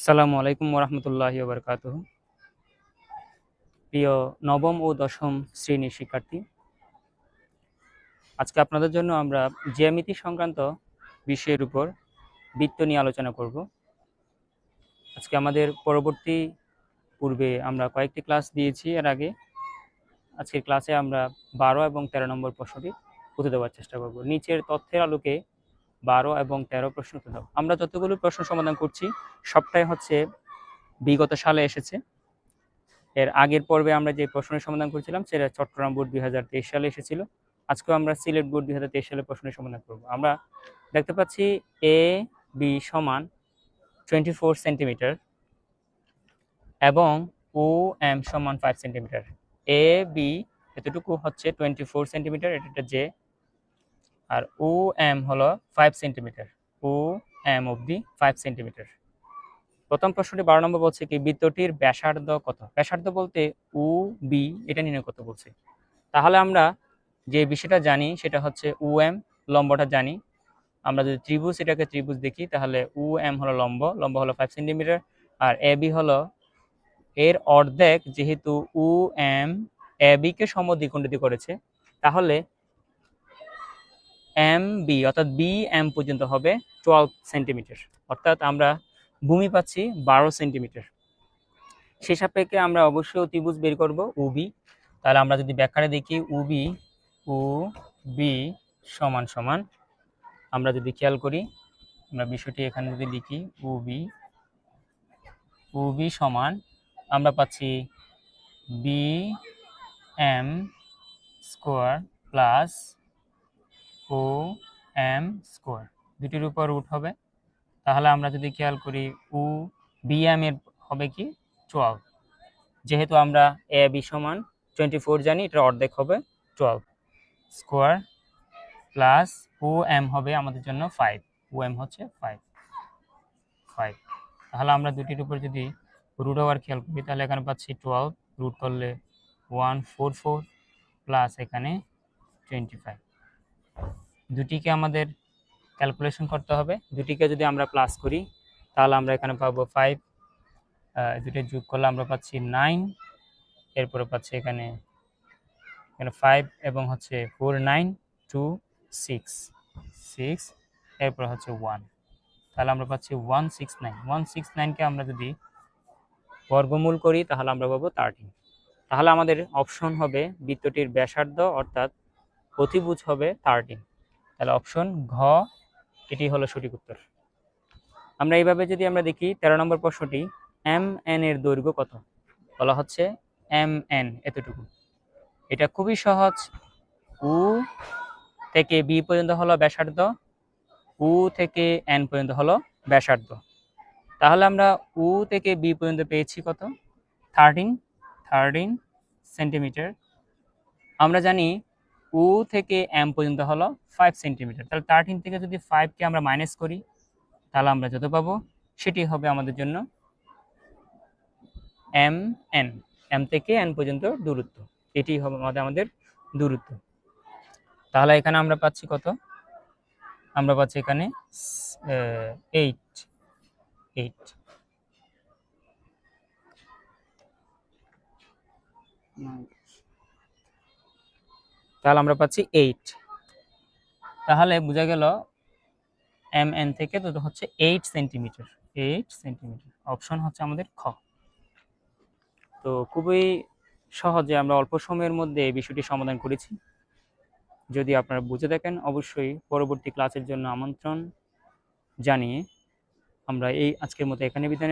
সালামু আলাইকুম ওরহমতুল্লাহ বরকাত প্রিয় নবম ও দশম শ্রেণির শিক্ষার্থী, আজকে আপনাদের জন্য আমরা জ্যামিতি সংক্রান্ত বিষয়ের উপর বৃত্ত নিয়ে আলোচনা করব। আজকে আমাদের পরবর্তী পূর্বে আমরা কয়েকটি ক্লাস দিয়েছি এর আগে। আজকের ক্লাসে আমরা বারো এবং তেরো নম্বর প্রশ্নটি উত্তর দেওয়ার চেষ্টা করব। নিচের তথ্যের আলোকে বারো এবং তেরো প্রশ্ন উত্তর আমরা যতগুলো প্রশ্ন সমাধান করছি, সবটাই হচ্ছে বিগত সালে এসেছে। এর আগের পর্বে আমরা যে প্রশ্নের সমাধান করছিলাম, সেটা চট্টগ্রাম বোর্ড দুই হাজার তেইশ সালে এসেছিল। আজকেও আমরা সিলেট বোর্ড দুই হাজার তেইশ সালে প্রশ্নের সমাধান করব। আমরা দেখতে পাচ্ছি এ, বি সমান টোয়েন্টি ফোর সেন্টিমিটার এবং ও, এম সমান ফাইভ সেন্টিমিটার। এ, বি এতটুকু হচ্ছে টোয়েন্টি ফোর সেন্টিমিটার এটা যে আর ও এম হলো ফাইভ সেন্টিমিটার ও এম অবধি ফাইভ সেন্টিমিটার প্রথম প্রশ্নটি বারো নম্বর বলছে কি, বৃত্তটির ব্যাসার্ধ কত? ব্যাসার্ধ বলতে উ বি এটা নির্ণয় কত বলছে? তাহলে আমরা যে বিষয়টা জানি সেটা হচ্ছে উ এম লম্বটা জানি। আমরা যদি ত্রিভুজ, এটাকে ত্রিভুজ দেখি, তাহলে উ এম হলো লম্ব লম্ব হলো ফাইভ সেন্টিমিটার আর এ বি হলো এর অর্ধেক, যেহেতু উ এম এ বিকে সমদ্বিখণ্ডিত করেছে, তাহলে এম বি অর্থাৎ বি এম পর্যন্ত হবে টুয়েলভ সেন্টিমিটার অর্থাৎ আমরা ভূমি পাচ্ছি বারো সেন্টিমিটার সে সাপেক্ষে আমরা অবশ্যই ত্রিভুজ বের করব উবি তাহলে আমরা যদি ব্যাখ্যাটা দেখি উবি উ বি সমান সমান, আমরা যদি খেয়াল করি, আমরা বিষয়টি এখানে যদি লিখি উবি উবি সমান, আমরা পাচ্ছি B M square plus O M square দুটির উপর রুট হবে। তাহলে আমরা যদি খেয়াল করি উ বি এম এর হবে কি? টুয়েলভ যেহেতু আমরা এ বি সমান টোয়েন্টি ফোর জানি, এটার অর্ধেক হবে twelve square plus O M হবে আমাদের জন্য ফাইভ ও এম হচ্ছে ফাইভ ফাইভ তাহলে আমরা দুটির উপর যদি রুট ওভার খেয়াল করি, তাহলে এখানে পাচ্ছি টুয়েলভ রুট করলে ওয়ান ফোর ফোর প্লাস এখানে টোয়েন্টি ফাইভ দুটিকে আমাদের ক্যালকুলেশন করতে হবে। দুটিকে যদি আমরা প্লাস করি, তাহলে আমরা এখানে পাবো ফাইভ দুটো যোগ করলে আমরা পাচ্ছি নাইন এরপরে পাচ্ছি এখানে এখানে ফাইভ এবং হচ্ছে four nine two six six এরপর হচ্ছে ওয়ান তাহলে আমরা পাচ্ছি one six nine one six নাইনকে আমরা যদি বর্গমূল করি, তাহলে আমরা পাবো থার্টিন তাহলে আমাদের অপশন হবে বৃত্তটির ব্যাসার্ধ, অর্থাৎ অতিভুজ হবে থার্টিন তাহলে অপশন ঘ, এটি হলো সঠিক উত্তর। আমরা এইভাবে যদি আমরা দেখি, তেরো নম্বর প্রশ্নটি, এম এন এর দৈর্ঘ্য কত? বলা হচ্ছে এম এন, এতটুকু। এটা খুবই সহজ। উ থেকে বি পর্যন্ত হলো ব্যাসার্ধ, উ থেকে এন পর্যন্ত হলো ব্যাসার্ধ। তাহলে আমরা উ থেকে বি পর্যন্ত পেয়েছি কত? Thirteen thirteen centimetre. আমরা জানি উ থেকে এম পর্যন্ত হলো ফাইভ সেন্টিমিটার তাহলে থার্টিন থেকে যদি ফাইভকে আমরা মাইনাস করি, তাহলে আমরা যত পাবো? সেটি হবে আমাদের জন্য এম এন এম থেকে এন পর্যন্ত দূরত্ব। এটি হবে আমাদের আমাদের দূরত্ব। তাহলে এখানে আমরা পাচ্ছি কত? আমরা পাচ্ছি এখানে এইট এইট তাহলে আমরা পাচ্ছি এইট তাহলে বোঝা গেল এম এন থেকে তো হচ্ছে eight centimetre eight centimetre option হচ্ছে আমাদের খ। তো খুবই সহজে আমরা অল্প সময়ের মধ্যে এই বিষয়টি সমাধান করেছি। যদি আপনারা বুঝে দেখেন, অবশ্যই পরবর্তী ক্লাসের জন্য আমন্ত্রণ জানিয়ে আমরা এই আজকের মতো এখানে বিদায়